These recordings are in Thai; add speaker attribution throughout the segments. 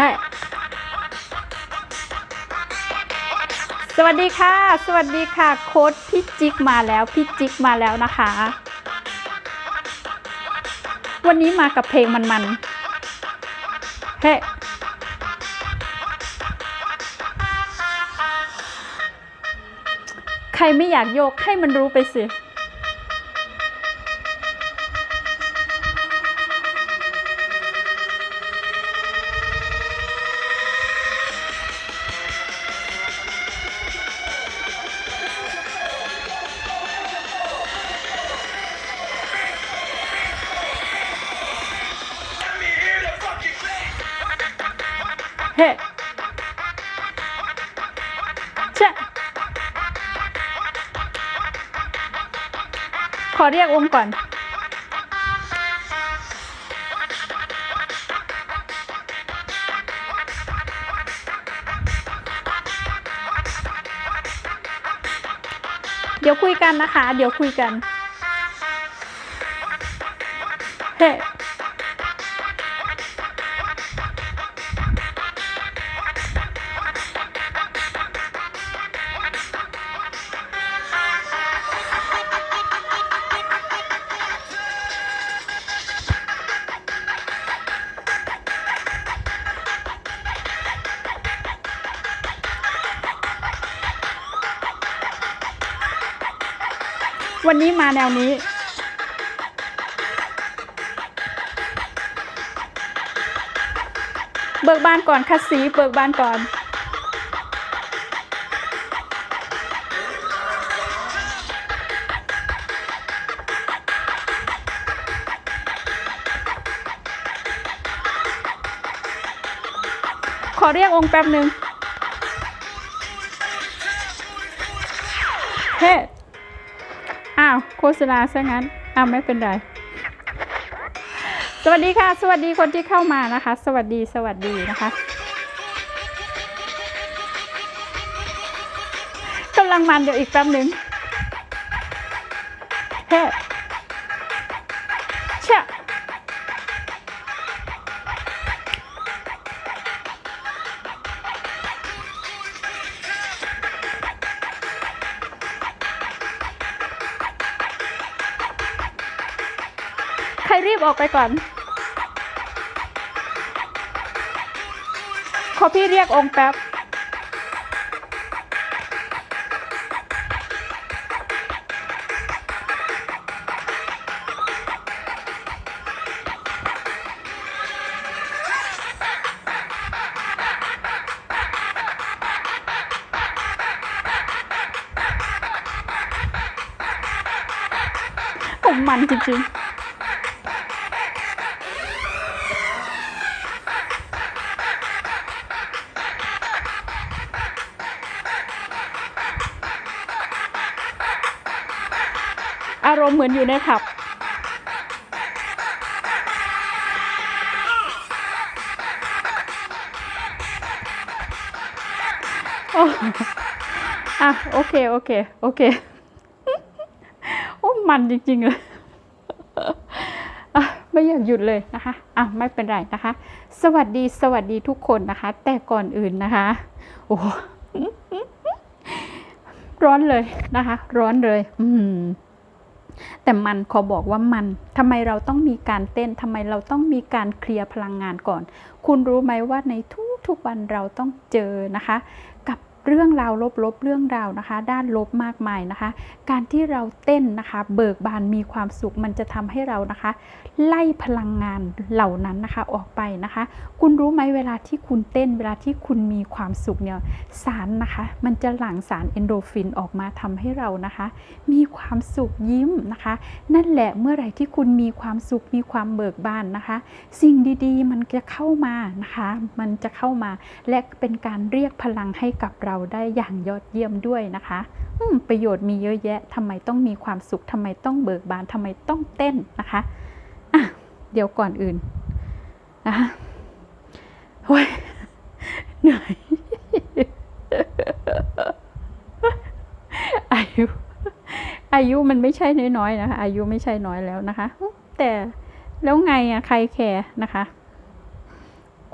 Speaker 1: ใช่สวัสดีค่ะ สวัสดีค่ะ โค้ดพี่จิ๊กมาแล้ว พี่จิ๊กมาแล้วนะคะ วันนี้มากับเพลงมันๆเฮ้ใครไม่อยากโยกให้มันรู้ไปสิ เฮ้ชะขอเรียกวงก่อน เดี๋ยวคุยกันนะคะ เดี๋ยวคุยกัน วันนี้มาแนวนี้ เบิกบานก่อนคัสซีเบิกบานก่อน ขอเรียกองค์แป๊บหนึ่งเฮ้ ษณาซะงั้นอ้าวไม่เป็นไร สวัสดีค่ะ สวัสดีคนที่เข้ามานะคะ สวัสดีสวัสดีนะคะกำลังมันเดี๋ยวอีกแป๊บหนึ่งเฮ้ ใครรีบออกไปก่อน ขอพี่เรียกองค์แป๊บผมมันจริงๆ อารมณ์เหมือนอยู่ในผับอ้อะโอเค โอเค โอเค โอ้มันจริง ๆ เลยอะไม่อยากหยุดเลยนะคะอะไม่เป็นไรนะคะ สวัสดีสวัสดีทุกคนนะคะ แต่ก่อนอื่นนะคะ โอ้ร้อนเลยนะคะ ร้อนเลย อืม แต่มันขอบอกว่ามันทำไมเราต้องมีการเต้นทำไมเราต้องมีการเคลียร์พลังงานก่อน คุณรู้ไหมว่าในทุกๆวันเราต้องเจอนะคะ กับ เรื่องราวลบๆ เรื่องราวนะคะ ด้านลบมากมายนะคะ การที่เราเต้นนะคะ เบิกบานมีความสุขมันจะทำให้เรานะคะ ไล่พลังงานเหล่านั้นนะคะออกไปนะคะ คุณรู้ไหมเวลาที่คุณเต้นเวลาที่คุณมีความสุขเนี่ยสารนะคะ มันจะหลั่งสารเอนโดรฟินออกมาทำให้เรานะคะ มีความสุขยิ้มนะคะ นั่นแหละเมื่อไหร่ที่คุณมีความสุขมีความเบิกบานนะคะ สิ่งดีๆ มันจะเข้ามานะคะ มันจะเข้ามาและเป็นการเรียกพลังให้กับเราได้อย่างยอดเยี่ยมด้วยนะคะอืมประโยชน์มีเยอะแยะทำไมต้องมีความสุขทำไมต้องเบิกบานทำไมต้องเต้นนะคะอะเดี๋ยวก่อนอื่นนะคะโอ้ยเหนื่อยอายุอายุมันไม่ใช่น้อยๆนะคะ อายุไม่ใช่น้อยแล้วนะคะ แต่แล้วไงอะใครแคร์นะคะ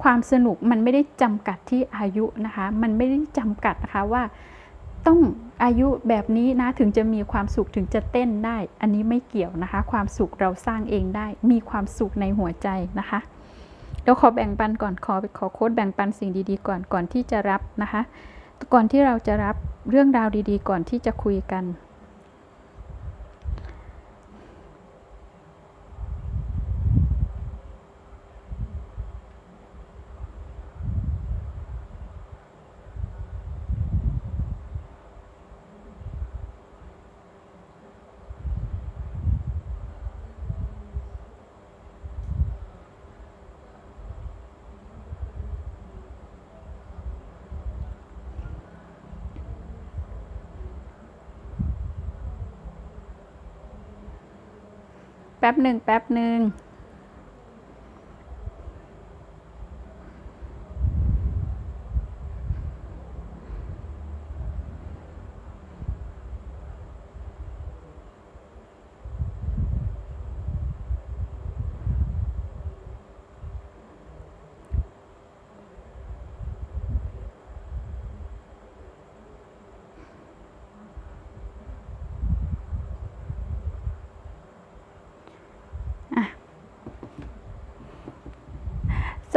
Speaker 1: ความสนุกมันไม่ได้จำกัดที่อายุนะคะ มันไม่ได้จำกัดนะคะว่าต้องอายุแบบนี้นะถึงจะมีความสุขถึงจะเต้นได้ อันนี้ไม่เกี่ยวนะคะ ความสุขเราสร้างเองได้ มีความสุขในหัวใจนะคะเดี๋ยวขอแบ่งปันก่อนขอขอโค้ดแบ่งปันสิ่งดีๆก่อนก่อนที่จะรับนะคะ ก่อนที่เราจะรับเรื่องราวดีๆ ก่อนที่จะคุยกัน แป๊บหนึ่งแป๊บหนึ่ง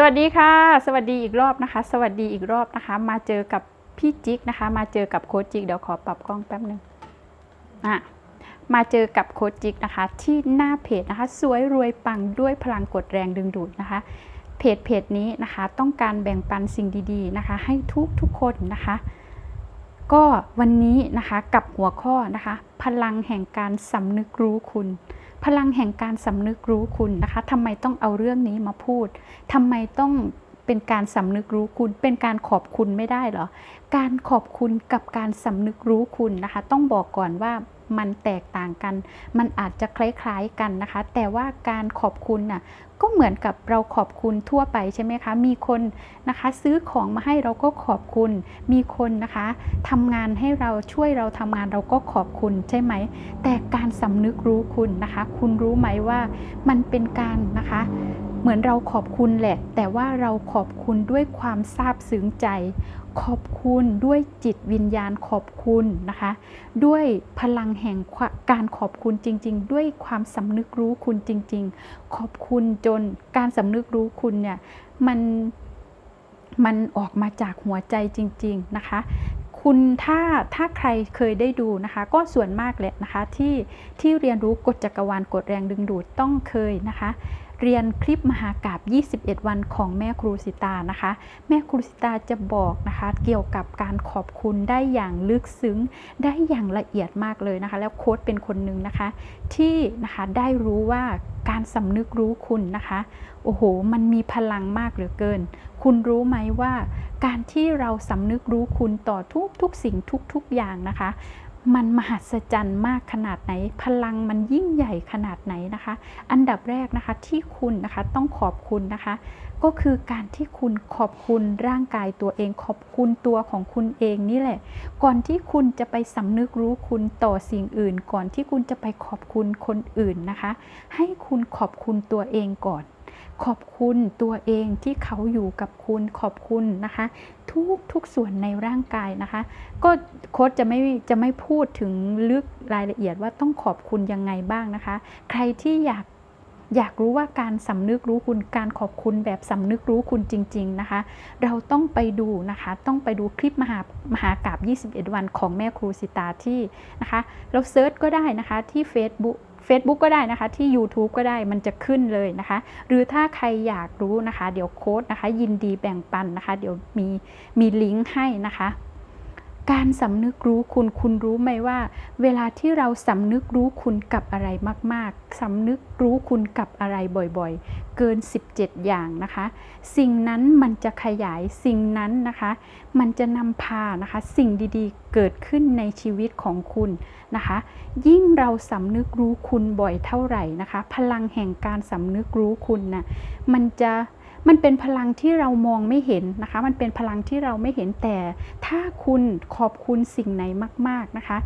Speaker 1: วัสดีค่ะ สวัสดีอีกรอบนะคะ สวัสดีอีกรอบนะคะ มาเจอกับพี่จิ๊กนะคะ มาเจอกับโค้ชจิ๊กเดี๋ยวขอปรับกล้องแป๊บหนึ่งอะมาเจอกับโค้ชจิ๊กนะคะ ที่หน้าเพจนะคะ สวยรวยปังด้วยพลังกดแรงดึงดูดนะคะ เพจเพจนี้นะคะ ต้องการแบ่งปันสิ่งดีๆนะคะ ให้ทุกทุกคนนะคะ ก็วันนี้นะคะกับหัวข้อนะคะ พลังแห่งการสำนึกรู้คุณ พลังแห่งการสำนึกรู้คุณนะคะทำไมต้องเอาเรื่องนี้มาพูดทำไมต้องเป็นการสำนึกรู้คุณ เป็นการขอบคุณไม่ได้เหรอ การขอบคุณกับการสำนึกรู้คุณนะคะ ต้องบอกก่อนว่ามันแตกต่างกัน มันอาจจะคล้ายๆกันนะคะ แต่ว่าการขอบคุณน่ะ ก็เหมือนกับเราขอบคุณทั่วไปใช่ไหมคะ มีคนนะคะซื้อของมาให้เราก็ขอบคุณ มีคนนะคะทำงานให้เราช่วยเราทำงานเราก็ขอบคุณใช่ไหม แต่การสำนึกรู้คุณนะคะ คุณรู้ไหมว่ามันเป็นการนะคะ เหมือนเราขอบคุณแหละ แต่ว่าเราขอบคุณด้วยความซาบซึ้งใจ ขอบคุณด้วยจิตวิญญาณขอบคุณนะคะ ด้วยพลังแห่งการขอบคุณจริง ๆ ด้วยความสำนึกรู้คุณจริง ๆ ขอบคุณจนการสำนึกรู้คุณเนี่ยมันมันออกมาจากหัวใจจริง ๆ นะคะ คุณถ้าถ้าใครเคยได้ดูนะคะ ก็ส่วนมากแหละนะคะที่ที่เรียนรู้กฎจักรวาลกฎแรงดึงดูดต้องเคยนะคะ เรียนคลิปมหากาบ21 วันของแม่ครูสิตานะคะ แม่ครูสิตาจะบอกนะคะ เกี่ยวกับการขอบคุณได้อย่างลึกซึ้ง ได้อย่างละเอียดมากเลยนะคะ แล้วโค้ดเป็นคนหนึ่งนะคะ ที่นะคะได้รู้ว่าการสำนึกรู้คุณนะคะ โอ้โห มันมีพลังมากเหลือเกิน คุณรู้ไหมว่า การที่เราสำนึกรู้คุณต่อทุกทุกสิ่งทุกทุกอย่างนะคะ มันมหัศจรรย์มากขนาดไหน พลังมันยิ่งใหญ่ขนาดไหนนะคะ อันดับแรกนะคะที่คุณนะคะต้องขอบคุณนะคะ ก็คือการที่คุณขอบคุณร่างกายตัวเอง ขอบคุณตัวของคุณเองนี่แหละ ก่อนที่คุณจะไปสำนึกรู้คุณต่อสิ่งอื่น ก่อนที่คุณจะไปขอบคุณคนอื่นนะคะ ให้คุณขอบคุณตัวเองก่อน ขอบคุณตัวเองที่เขาอยู่กับคุณขอบคุณนะคะ ทุกทุกส่วนในร่างกายนะคะ ก็โค้ชจะไม่จะไม่พูดถึงลึกรายละเอียดว่าต้องขอบคุณยังไงบ้างนะคะ ใครที่อยากอยากรู้ว่าการสำนึกรู้คุณการขอบคุณแบบสำนึกรู้คุณจริง ๆนะคะ เราต้องไปดูนะคะ ต้องไปดูคลิปมหามหากราบ 21 วันของแม่ครูสิตาที่นะคะ เราเซิร์ชก็ได้นะคะที่ Facebook Facebook ก็ได้นะคะที่ YouTube ก็ได้มันจะขึ้นเลยนะคะ หรือถ้าใครอยากรู้นะคะ เดี๋ยวโค้ดนะคะ ยินดีแบ่งปันนะคะ เดี๋ยวมีมีลิงก์ให้นะคะ การสำนึกรู้คุณคุณรู้ไหมว่า เวลาที่เราสำนึกรู้คุณกับอะไรมาก ๆสำนึกรู้คุณกับอะไรบ่อยๆ เกิน 17 อย่างนะคะ สิ่งนั้นมันจะขยายสิ่งนั้นนะคะ มันจะนำพานะคะ สิ่งดีๆ เกิดขึ้นในชีวิตของคุณนะคะ ยิ่งเราสำนึกรู้คุณบ่อยเท่าไหร่นะคะ พลังแห่งการสำนึกรู้คุณนะ่ะมันจะ มันเป็นพลังที่เรามองไม่เห็นนะคะ มันเป็นพลังที่เราไม่เห็นแต่ ถ้าคุณขอบคุณสิ่งไหนมาก ๆนะคะ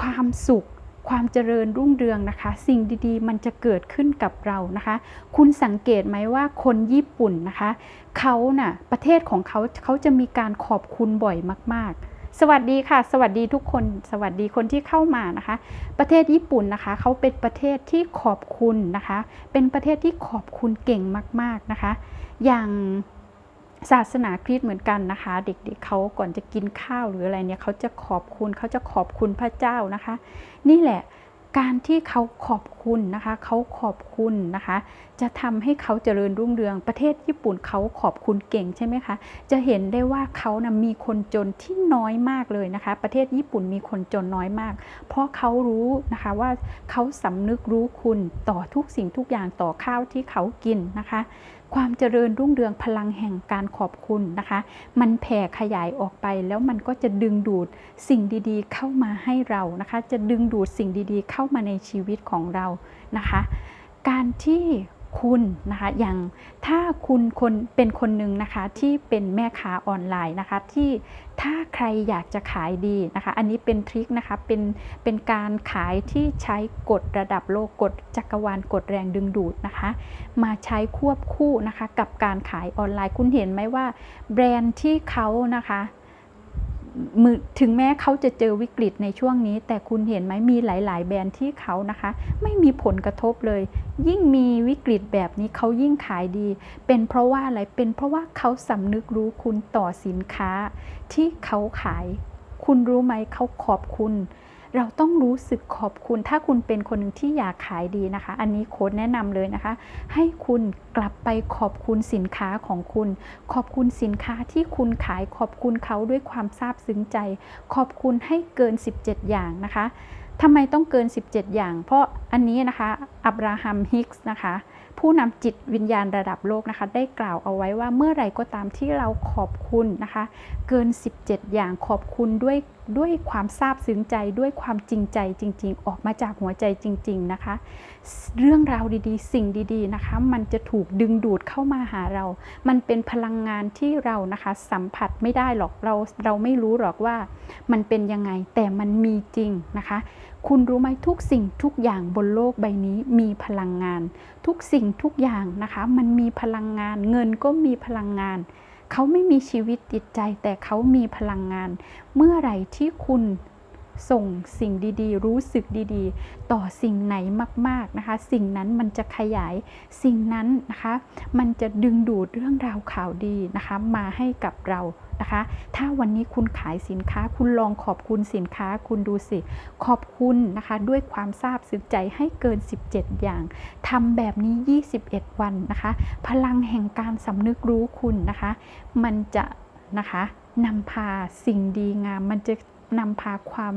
Speaker 1: ความสุขความเจริญรุ่งเรืองนะคะ สิ่งดีๆ มันจะเกิดขึ้นกับเรานะคะ คุณสังเกตไหมว่าคนญี่ปุ่นนะคะเขาน่ะประเทศของเขาเขาจะมีการขอบคุณบ่อยมาก ๆสวัสดีค่ะ สวัสดีทุกคน สวัสดีคนที่เข้ามานะคะ ประเทศญี่ปุ่นนะคะ เขาเป็นประเทศที่ขอบคุณนะคะ เป็นประเทศที่ขอบคุณเก่งมาก ๆนะคะ อย่างศาสนาคริสต์เหมือนกันนะคะ เด็กๆเเขาก่อนจะกินข้าวหรืออะไรเนี่ยเขาจะขอบคุณเขาจะขอบคุณพระเจ้านะคะ นี่แหละการที่เขาขอบคุณนะคะเขาขอบคุณนะคะ จะทำให้เขาเจริญรุ่งเรืองประเทศญี่ปุ่นเขาขอบคุณเก่งใช่ไหมคะจะเห็นได้ว่าเขานะมีคนจนที่น้อยมากเลยนะคะ ประเทศญี่ปุ่นมีคนจนน้อยมาก เพราะเขารู้นะคะว่าเขาสำนึกรู้คุณต่อทุกสิ่งทุกอย่างต่อข้าวที่เขากินนะคะ ความเจริญรุ่งเรืองพลังแห่งการขอบคุณนะคะ มันแผ่ขยายออกไปแล้วมันก็จะดึงดูดสิ่งดีๆ เข้ามาให้เรานะคะ จะดึงดูดสิ่งดีๆ เข้ามาในชีวิตของเรานะคะ การที่ คุณนะคะอย่างถ้าคุณคนเป็นคนหนึ่งนะคะที่เป็นแม่ค้าออนไลน์นะคะที่ถ้าใครอยากจะขายดีนะคะอันนี้เป็นทริคนะคะเป็นเป็นการขายที่ใช้กฎระดับโลกกฎจักรวาลกฎแรงดึงดูดนะคะมาใช้ควบคู่นะคะกับการขายออนไลน์คุณเห็นไหมว่าแบรนด์ที่เขานะคะ ถึงแม้เขาจะเจอวิกฤตในช่วงนี้ แต่คุณเห็นไหมมีหลาย ๆ แบรนด์ที่เขานะคะ ไม่มีผลกระทบเลย ยิ่งมีวิกฤตแบบนี้เขายิ่งขายดี เป็นเพราะว่าอะไรเป็นเพราะว่าเขาสำนึกรู้คุณต่อสินค้าที่เขาขาย คุณรู้ไหมเขาขอบคุณ เราต้องรู้สึกขอบคุณ ถ้าคุณเป็นคนหนึ่งที่อยากขายดีนะคะ อันนี้โค้ดแนะนำเลยนะคะ ให้คุณกลับไปขอบคุณสินค้าของคุณ ขอบคุณสินค้าที่คุณขายขอบคุณเขาด้วยความซาบซึ้งใจ ขอบคุณให้เกิน 17 อย่างนะคะ ทำไมต้องเกิน 17 อย่าง เพราะอันนี้นะคะอับราฮัมฮิกส์นะคะ ผู้นำจิตวิญญาณระดับโลกนะคะ ได้กล่าวเอาไว้ว่าเมื่อไรก็ตามที่เราขอบคุณนะคะ เกิน 17 อย่างขอบคุณด้วยด้วยความซาบซึ้งใจด้วยความจริงใจจริง ๆ ออกมาจากหัวใจจริง ๆนะคะ เรื่องราวดีๆ สิ่งดีๆนะคะ มันจะถูกดึงดูดเข้ามาหาเรา มันเป็นพลังงานที่เรานะคะ สัมผัสไม่ได้หรอกเราเราไม่รู้หรอกว่า มันเป็นยังไงแต่มันมีจริงนะคะ คุณรู้ไหมทุกสิ่งทุกอย่างบนโลกใบนี้มีพลังงาน ทุกสิ่งทุกอย่างนะคะ มันมีพลังงาน เงินก็มีพลังงาน เขาไม่มีชีวิตจิตใจแต่เขามีพลังงาน เมื่อไหร่ที่คุณ ส่งสิ่งดีๆ รู้สึกดีๆ ต่อสิ่งไหนมากๆนะคะ สิ่งนั้นมันจะขยายสิ่งนั้นนะคะ มันจะดึงดูดเรื่องราวข่าวดีนะคะ มาให้กับเรานะคะ ถ้าวันนี้คุณขายสินค้า คุณลองขอบคุณสินค้า คุณดูสิ ขอบคุณนะคะ ด้วยความซาบซึ้งใจให้เกิน 17 อย่างทำแบบนี้ 21 วันนะคะ พลังแห่งการสำนึกรู้คุณนะคะ มันจะนะคะนำพาสิ่งดีงามมันจะ นำพาความ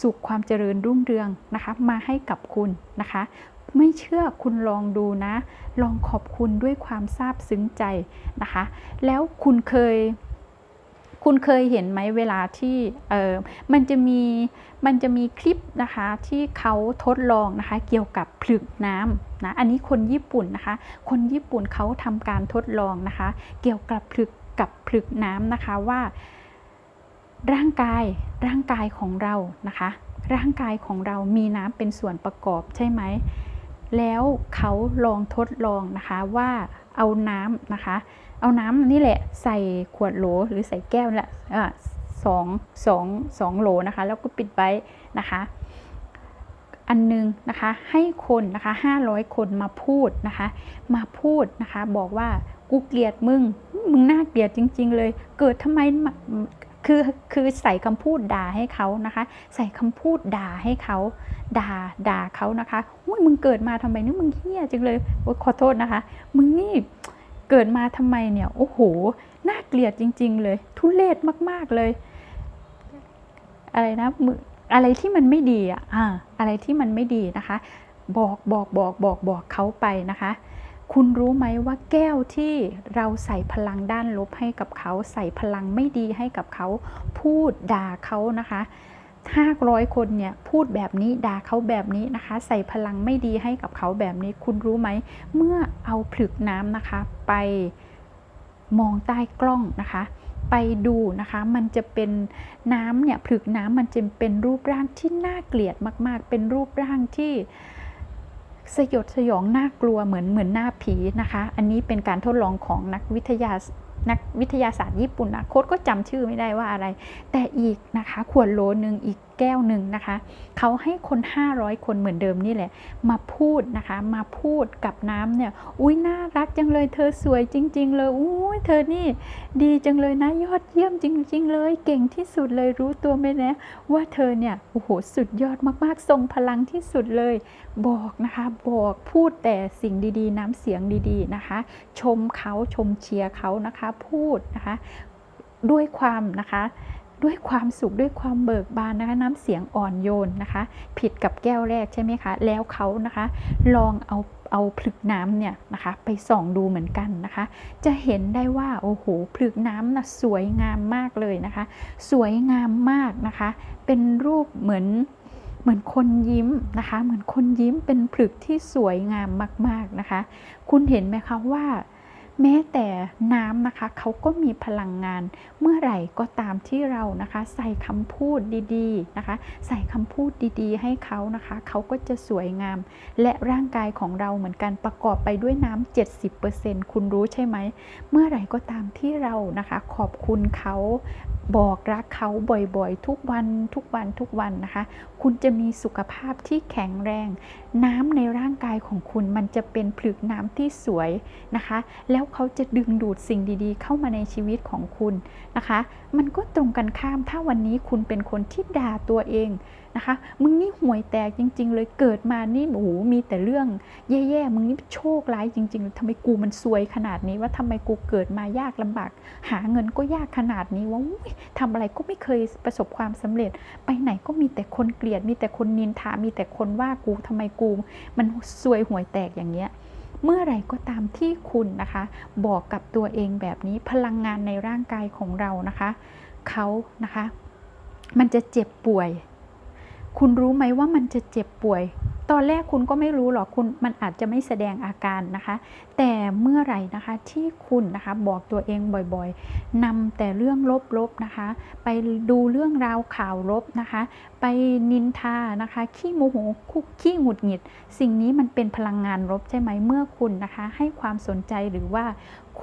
Speaker 1: สุขความเจริญรุ่งเรืองนะคะ มาให้กับคุณนะคะ ไม่เชื่อคุณลองดูนะ ลองขอบคุณด้วยความซาบซึ้งใจนะคะ แล้วคุณเคยคุณเคยเห็นไหมเวลาที่เออมันจะมีมันจะมีคลิปนะคะที่เขาทดลองนะคะเกี่ยวกับผลึกน้ำนะอันนี้คนญี่ปุ่นนะคะ คนญี่ปุ่นเขาทำการทดลองนะคะ เกี่ยวกับผลึกกับผลึกน้ำนะคะว่า ร่างกายร่างกายของเรานะคะ ร่างกายของเรามีน้ำเป็นส่วนประกอบใช่ไหม แล้วเขาลองทดลองนะคะว่าเอาน้ำนะคะ เอาน้ำนี่แหละใส่ขวดโหลหรือใส่แก้วแหละสองสองสองโหลนะคะ แล้วก็ปิดไว้นะคะอันหนึงนะคะให้คนนะคะ500 คนมาพูดนะคะ มาพูดนะคะ บอกว่ากูเกลียดมึง มึงน่าเกลียดจริง ๆ เลย เกิดทำไม คือคือใส่คำพูดด่าให้เขานะคะ ใส่คำพูดด่าให้เขาด่าด่าเขานะคะอุ้ยมึงเกิดมาทำไมนี่มึงเฮี้ยจังเลยโอ๊ยขอโทษนะคะ มึงนี่เกิดมาทำไมเนี่ยโอ้โหน่าเกลียดจริง ๆ เลย ทุเลศมากๆเลย อะไรนะมึงอะไรที่มันไม่ดีอะอ่าอะไรที่มันไม่ดีนะคะ บอกบอกบอกบอกบอกเขาไปนะคะ คุณรู้ไหมว่าแก้วที่เราใส่พลังด้านลบให้กับเขา ใส่พลังไม่ดีให้กับเขา พูดด่าเขานะคะห้าร้อยคนเนี่ยพูดแบบนี้ด่าเขาแบบนี้นะคะ ใส่พลังไม่ดีให้กับเขาแบบนี้คุณรู้ไหม เมื่อเอาผลึกน้ำนะคะ ไปมองใต้กล้องนะคะ ไปดูนะคะ มันจะเป็นน้ำเนี่ยผลึกน้ำมันจะเป็นรูปร่างที่น่าเกลียดมาก ๆ เป็นรูปร่างที่ สยดสยองน่ากลัวเหมือนเหมือนหน้าผีนะคะ อันนี้เป็นการทดลองของนักวิทยานักวิทยาศาสตร์ญี่ปุ่นนะโค้ดก็จำชื่อไม่ได้ว่าอะไร แต่อีกนะคะ ขวดโหลนึงอีก แก้วหนึ่งนะคะเขาให้คน 500 คนเหมือนเดิมนี่แหละ มาพูดนะคะ มาพูดกับน้ำเนี่ย อุ้ยน่ารักจังเลย เธอสวยจริง ๆ เลย อุ้ยเธอนี่ ดีจังเลยนะ ยอดเยี่ยมจริง ๆ เลย เก่งที่สุดเลย รู้ตัวไหมนะ ว่าเธอเนี่ย โอ้โห สุดยอดมากๆ ทรงพลังที่สุดเลย บอกนะคะ บอกพูดแต่สิ่งดีๆ น้ำเสียงดีๆ นะคะ ชมเขา ชมเชียร์เขานะคะ พูดนะคะ ด้วยความนะคะ ด้วยความสุขด้วยความเบิกบานนะคะน้ำเสียงอ่อนโยนนะคะ ผิดกับแก้วแรกใช่ไหมคะ แล้วเขานะคะ ลองเอาเอาผลึกน้ำเนี่ยนะคะ ไปส่องดูเหมือนกันนะคะ จะเห็นได้ว่าโอ้โหผลึกน้ำนะสวยงามมากเลยนะคะ สวยงามมากนะคะ เป็นรูปเหมือนเหมือนคนยิ้มนะคะ เหมือนคนยิ้มเป็นผลึกที่สวยงามมาก ๆนะคะ คุณเห็นไหมคะว่า แม้แต่น้ำนะคะเขาก็มีพลังงาน เมื่อไหร่ก็ตามที่เรานะคะ ใส่คำพูดดีๆนะคะ ใส่คำพูดดีๆ ให้เขานะคะ เขาก็จะสวยงาม และร่างกายของเราเหมือนกันประกอบไปด้วยน้ำ70%คุณรู้ใช่ไหม เมื่อไหร่ก็ตามที่เรานะคะ ขอบคุณเขา บอกรักเขาบ่อยๆ ทุกวันทุกวันทุกวันนะคะ คุณจะมีสุขภาพที่แข็งแรง น้ำในร่างกายของคุณมันจะเป็นผลึกน้ำที่สวยนะคะ แล้วเขาจะดึงดูดสิ่งดีๆ เข้ามาในชีวิตของคุณนะคะ มันก็ตรงกันข้ามถ้าวันนี้คุณเป็นคนที่ด่าตัวเองนะคะ มึงนี่ห่วยแตกจริง ๆ เลยเกิดมานี่โอ้โหมีแต่เรื่องแย่ๆมึงนี่โชคร้ายจริงๆทำไมกูมันซวยขนาดนี้ว่าทำไมกูเกิดมายากลำบาก หาเงินก็ยากขนาดนี้ว่าอุ๊ยทำอะไรก็ไม่เคยประสบความสำเร็จ ไปไหนก็มีแต่คนเกลียด มีแต่คนนินทา มีแต่คนว่ากูทำไมกู มันซวยห่วยแตกอย่างเงี้ยเมื่อไหร่ก็ตามที่คุณนะคะ บอกกับตัวเองแบบนี้พลังงานในร่างกายของเรานะคะเขานะคะ มันจะเจ็บป่วย คุณรู้ไหมว่ามันจะเจ็บป่วย ตอนแรกคุณก็ไม่รู้หรอกคุณมันอาจจะไม่แสดงอาการนะคะ แต่เมื่อไหร่นะคะที่คุณนะคะบอกตัวเองบ่อยๆนำแต่เรื่องลบๆนะคะ ไปดูเรื่องราวข่าวลบนะคะ ไปนินทานะคะ ขี้โมโหคุกขี้หงุดหงิด สิ่งนี้มันเป็นพลังงานลบใช่ไหมเมื่อคุณนะคะ ให้ความสนใจหรือว่า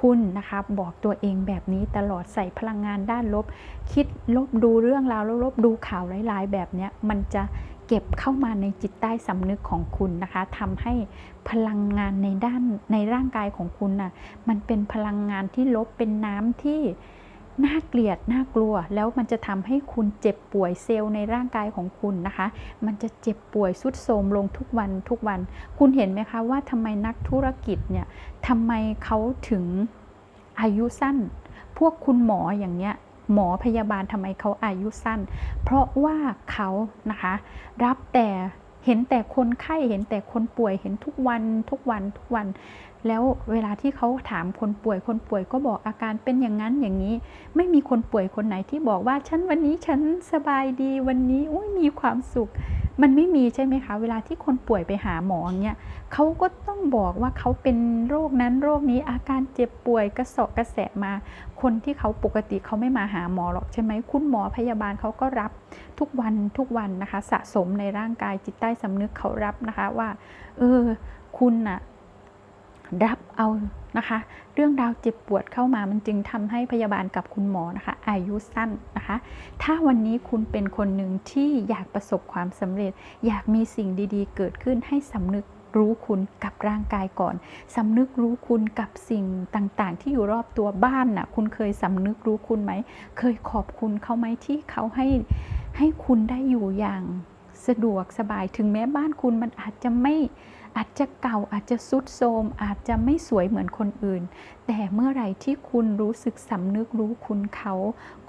Speaker 1: คุณนะคะบอกตัวเองแบบนี้ตลอดใส่พลังงานด้านลบ คิดลบดูเรื่องราวแล้วลบดูข่าวร้ายๆแบบเนี้ยมันจะ เก็บเข้ามาในจิตใต้สำนึกของคุณนะคะทำให้พลังงานในด้านในร่างกายของคุณน่ะมันเป็นพลังงานที่ลบเป็นน้ำที่น่าเกลียดน่ากลัว แล้วมันจะทำให้คุณเจ็บป่วยเซลล์ในร่างกายของคุณนะคะ มันจะเจ็บป่วยสุดโทมลงทุกวันทุกวัน คุณเห็นไหมคะว่าทำไมนักธุรกิจเนี่ยทำไมเขาถึงอายุสั้น พวกคุณหมออย่างเนี้ย หมอพยาบาลทำไมเขาอายุสั้น เพราะว่าเขานะคะ รับแต่เห็นแต่คนไข้เห็นแต่คนป่วยเห็นทุกวันทุกวันทุกวัน แล้วเวลาที่เขาถามคนป่วยคนป่วยก็บอกอาการเป็นอย่างนั้นอย่างนี้ ไม่มีคนป่วยคนไหนที่บอกว่าฉันวันนี้ฉันสบายดีวันนี้อุ้ยมีความสุข มันไม่มีใช่ไหมคะ เวลาที่คนป่วยไปหาหมอเงี้ย เขาก็ต้องบอกว่าเขาเป็นโรคนั้นโรคนี้อาการเจ็บป่วยกระสอบกระแสะมา คนที่เขาปกติเขาไม่มาหาหมอหรอกใช่ไหมคุณหมอพยาบาลเขาก็รับทุกวันทุกวันนะคะ สะสมในร่างกายจิตใต้สำนึกเขารับนะคะว่า เออ คุณน่ะรับเอานะคะ เรื่องราวเจ็บปวดเข้ามามันจึงทำให้พยาบาลกับคุณหมอนะคะ อายุสั้นนะคะ ถ้าวันนี้คุณเป็นคนหนึ่งที่อยากประสบความสำเร็จ อยากมีสิ่งดีๆ เกิดขึ้นให้สำนึก รู้คุณกับร่างกายก่อนสำนึกรู้คุณกับสิ่งต่างๆ ที่อยู่รอบตัวบ้านน่ะ คุณเคยสำนึกรู้คุณไหม เคยขอบคุณเขาไหมที่เขาให้ให้คุณได้อยู่อย่างสะดวกสบายถึงแม้บ้านคุณมันอาจจะไม่อาจจะเก่าอาจจะสุดโทมอาจจะไม่สวยเหมือนคนอื่น แต่เมื่อไหร่ที่คุณรู้สึกสำนึกรู้คุณเขา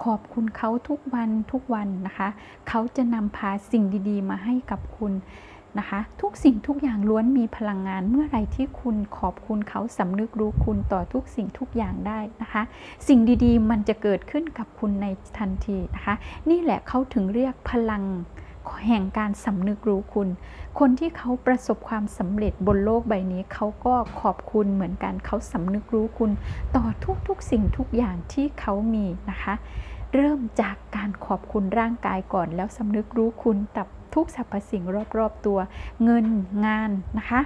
Speaker 1: ขอบคุณเขาทุกวันทุกวันนะคะ เขาจะนำพาสิ่งดี ๆ มาให้กับคุณ นะคะ ทุกสิ่งทุกอย่างล้วนมีพลังงานเมื่อไรที่คุณขอบคุณเขาสำนึกรู้คุณต่อทุกสิ่งทุกอย่างได้นะคะ สิ่งดีๆ มันจะเกิดขึ้นกับคุณในทันทีนะคะ นี่แหละเขาถึงเรียกพลังแห่งการสำนึกรู้คุณ คนที่เขาประสบความสำเร็จบนโลกใบนี้ เขาก็ขอบคุณเหมือนกันเขาสำนึกรู้คุณ ต่อทุกๆสิ่งทุกอย่างที่เขามีนะคะ เริ่มจากการขอบคุณร่างกายก่อนแล้วสำนึกรู้คุณกับ ทุกสรรพสิ่งรอบๆตัว เงินงานนะคะ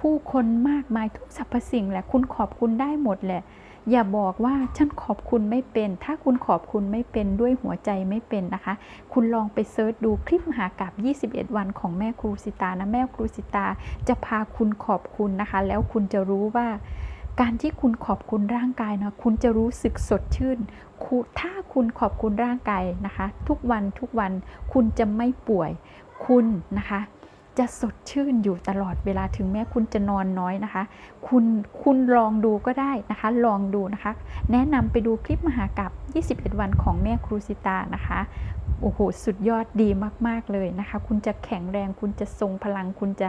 Speaker 1: ผู้คนมากมายทุกสรรพสิ่งแหละคุณขอบคุณได้หมดแหละ อย่าบอกว่าฉันขอบคุณไม่เป็น ถ้าคุณขอบคุณไม่เป็นด้วยหัวใจไม่เป็นนะคะ คุณลองไปเซิร์ชดูคลิปมหากาบ21 วันของแม่ครูสิตานะแม่ครูสิตาจะพาคุณขอบคุณนะคะ แล้วคุณจะรู้ว่าการที่คุณขอบคุณร่างกายนะคุณจะรู้สึกสดชื่น ถ้าคุณขอบคุณร่างกายนะคะ ทุกวันทุกวันคุณจะไม่ป่วย คุณนะคะจะสดชื่นอยู่ตลอดเวลาถึงแม้คุณจะนอนน้อยนะคะ คุณคุณลองดูก็ได้นะคะ ลองดูนะคะ แนะนำไปดูคลิปมหากาบ21 วันของแม่ครูสิตานะคะ โอ้โห สุดยอดดีมาก ๆ เลยนะคะ คุณจะแข็งแรง คุณจะทรงพลัง คุณจะ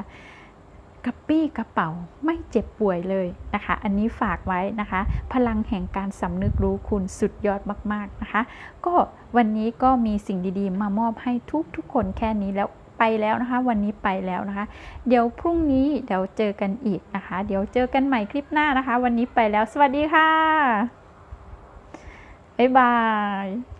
Speaker 1: กระปี้กระเป๋าไม่เจ็บป่วยเลยนะคะ อันนี้ฝากไว้นะคะ พลังแห่งการสำนึกรู้คุณสุดยอดมากๆนะคะ ก็วันนี้ก็มีสิ่งดีๆ มามอบให้ทุกทุกๆคนแค่นี้แล้วไปแล้วนะคะ วันนี้ไปแล้วนะคะ เดี๋ยวพรุ่งนี้เดี๋ยวเจอกันอีกนะคะ เดี๋ยวเจอกันใหม่คลิปหน้านะคะ วันนี้ไปแล้ว สวัสดีค่ะบ๊ายบาย